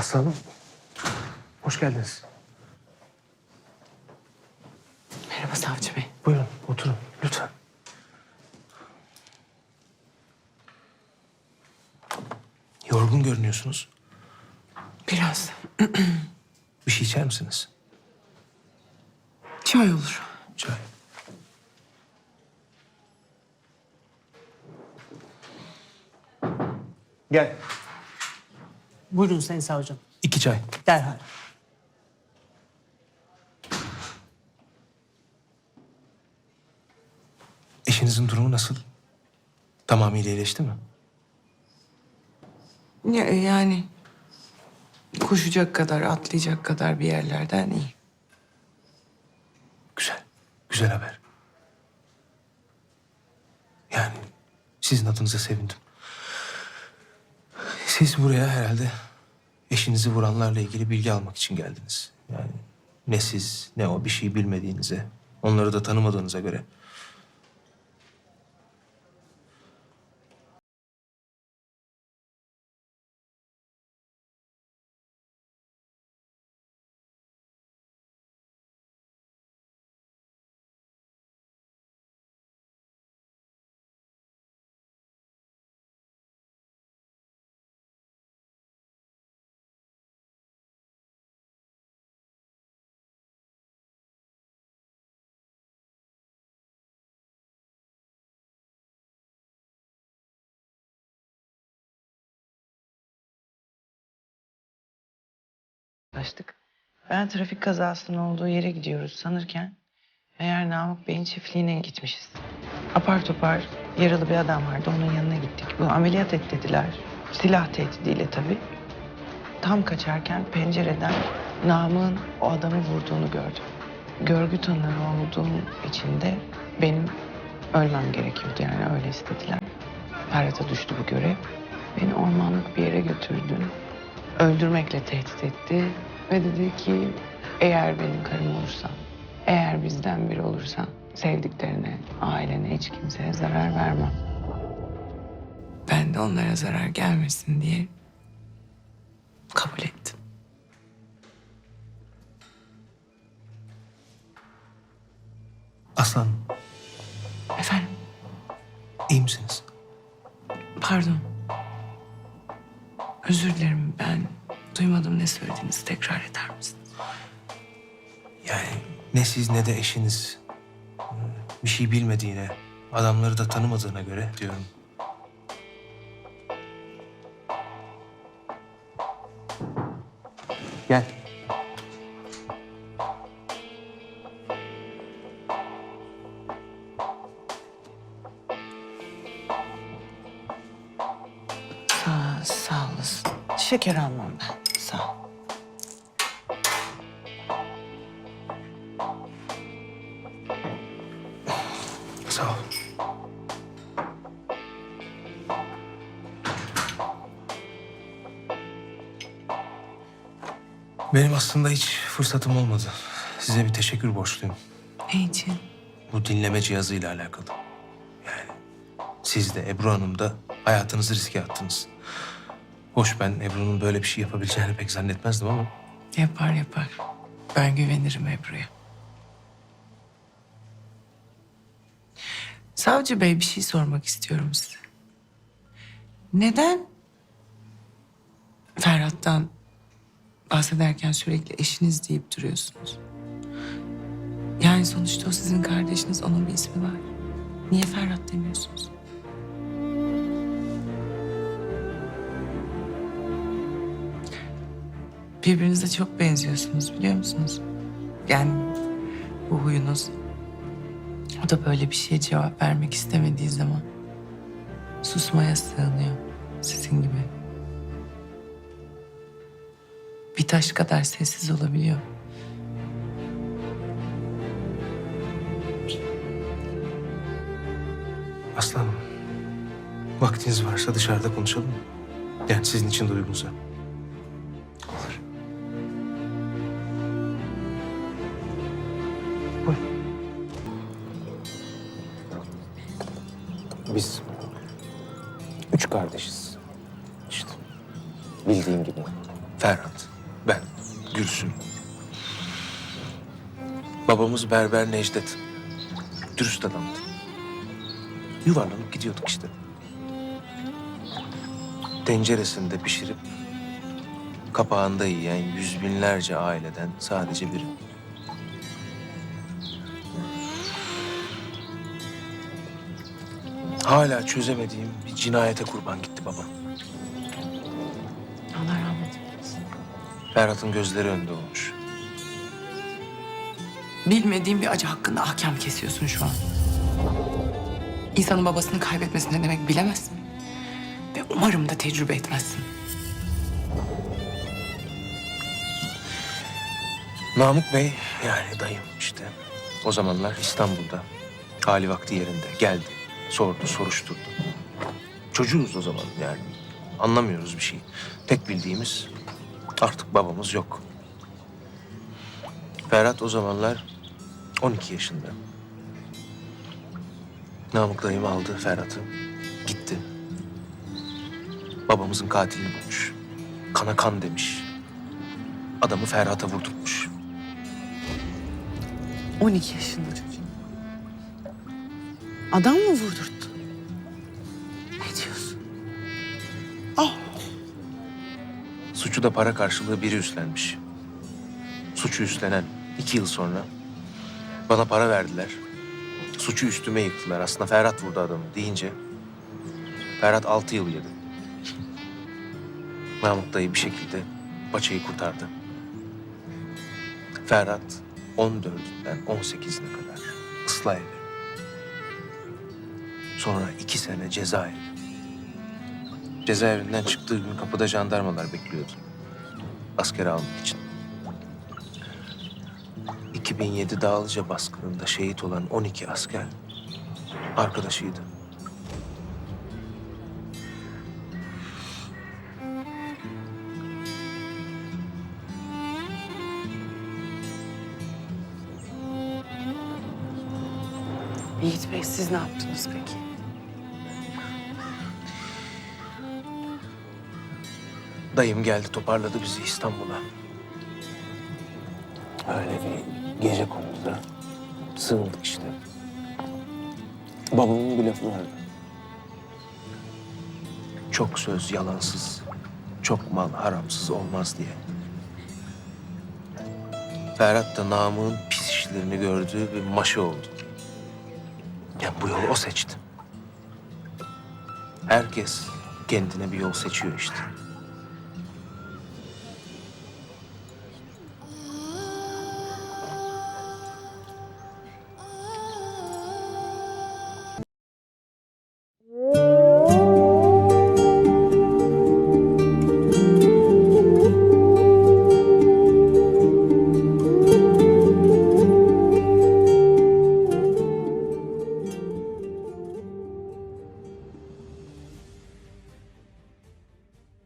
Aslanım. Hoş geldiniz. Merhaba savcı bey. Buyurun oturun lütfen. Yorgun görünüyorsunuz. Biraz Bir şey içer misiniz? çay olur. Çay. Gel. Buyurun Sayın Savcım. İki çay. Derhal. Eşinizin durumu nasıl? Tamamıyla iyileşti mi? Ya, yani koşacak kadar, atlayacak kadar bir yerlerden iyi. Güzel. Güzel haber. Yani sizin adınıza sevindim. Siz buraya herhalde eşinizi vuranlarla ilgili bilgi almak için geldiniz. Yani ne siz ne o bir şey bilmediğinize, onları da tanımadığınıza göre Ulaştık. Ben trafik kazasının olduğu yere gidiyoruz sanırken meğer Namık Bey'in çiftliğine gitmişiz. Apar topar yaralı bir adam vardı onun yanına gittik. Bu ameliyat et dediler. Silah tehdidiyle tabii. Tam kaçarken pencereden Namık'ın o adamı vurduğunu gördüm. Görgü tanığı olduğum için de benim ölmem gerekiyordu yani öyle istediler. Ferhat'a düştü bu görev. Beni ormanlık bir yere götürdü. Öldürmekle tehdit etti. Ve dedi ki eğer benim karım olursan, eğer bizden biri olursan sevdiklerine, ailene, hiç kimseye zarar vermem. Ben de onlara zarar gelmesin diye kabul ettim. Aslan Efendim, iyi misiniz? pardon. Özür dilerim ben duymadım ne söylediğinizi tekrar eder misiniz? Yani ne siz ne de eşiniz hmm, bir şey bilmediğine, adamları da tanımadığına göre diyorum. Gel. Sağ, sağ. Şeker almam ben. Sağ ol. Sağ ol. Benim aslında hiç fırsatım olmadı. Size bir teşekkür borçluyum. Ne için? Bu dinleme cihazıyla alakalı. Yani siz de Ebru Hanım da hayatınızı riske attınız. Hoş ben Ebru'nun böyle bir şey yapabileceğini pek zannetmezdim ama... Yapar yapar. Ben güvenirim Ebru'ya. Savcı Bey bir şey sormak istiyorum size. Neden Ferhat'tan bahsederken sürekli eşiniz deyip duruyorsunuz? Yani sonuçta o sizin kardeşiniz, onun bir ismi var. Niye Ferhat demiyorsunuz? Birbirinize çok benziyorsunuz biliyor musunuz? Yani bu huyunuz. O da böyle bir şeye cevap vermek istemediği zaman susmaya sığınıyor sizin gibi. Bir taş kadar sessiz olabiliyor. Aslanım, vaktiniz varsa dışarıda konuşalım mı? Yani sizin için de uygunsa. Biz üç kardeşiz. İşte bildiğin gibi. Ferhat, ben, Gülsüm. Babamız Berber Necdet. Dürüst adamdı. Yuvarlanıp gidiyorduk işte. Tenceresinde pişirip kapağında yiyen yüz binlerce aileden sadece biri. Hala çözemediğim bir cinayete kurban gitti babam. Allah rahmet eylesin. Ferhat'ın gözleri önünde olmuş. Bilmediğin bir acı hakkında ahkam kesiyorsun şu an. İnsanın babasını kaybetmesi ne demek bilemezsin. Ve umarım da tecrübe etmezsin. Namık Bey yani dayım işte. O zamanlar İstanbul'da. Hali vakti yerinde. Geldi. Sordu, soruşturdu. Çocuğuz o zaman yani. Anlamıyoruz bir şey. Tek bildiğimiz artık babamız yok. Ferhat o zamanlar 12 yaşında. Namık dayım aldı Ferhat'ı. Gitti. Babamızın katilini bulmuş. Kana kan demiş. Adamı Ferhat'a vurdurmuş. 12 yaşında çocuk. Adam mı vurdurttu? Ne diyorsun? Suçu da para karşılığı biri üstlenmiş. Suçu üstlenen iki yıl sonra bana para verdiler. Suçu üstüme yıktılar. Aslında Ferhat vurdu adamı deyince Ferhat altı yıl yedi. Mahmut dayı bir şekilde paçayı kurtardı. Ferhat 14'ünden 18'ine kadar ıslah evi. Sonra iki sene cezaevi. Cezaevinden çıktığı gün kapıda jandarmalar bekliyordu. Askere almak için. 2007 Dağlıca baskınında şehit olan 12 asker arkadaşıydı. Yiğit Bey siz ne yaptınız peki? Dayım geldi toparladı bizi İstanbul'a. Öyle bir gece konuda sığındık işte. Babamın bir lafı vardı. Çok söz yalansız, çok mal haramsız olmaz diye. Ferhat da Namık'ın pis işlerini gördüğü bir maşı oldu. Yani bu yolu o seçti. Herkes kendine bir yol seçiyor işte.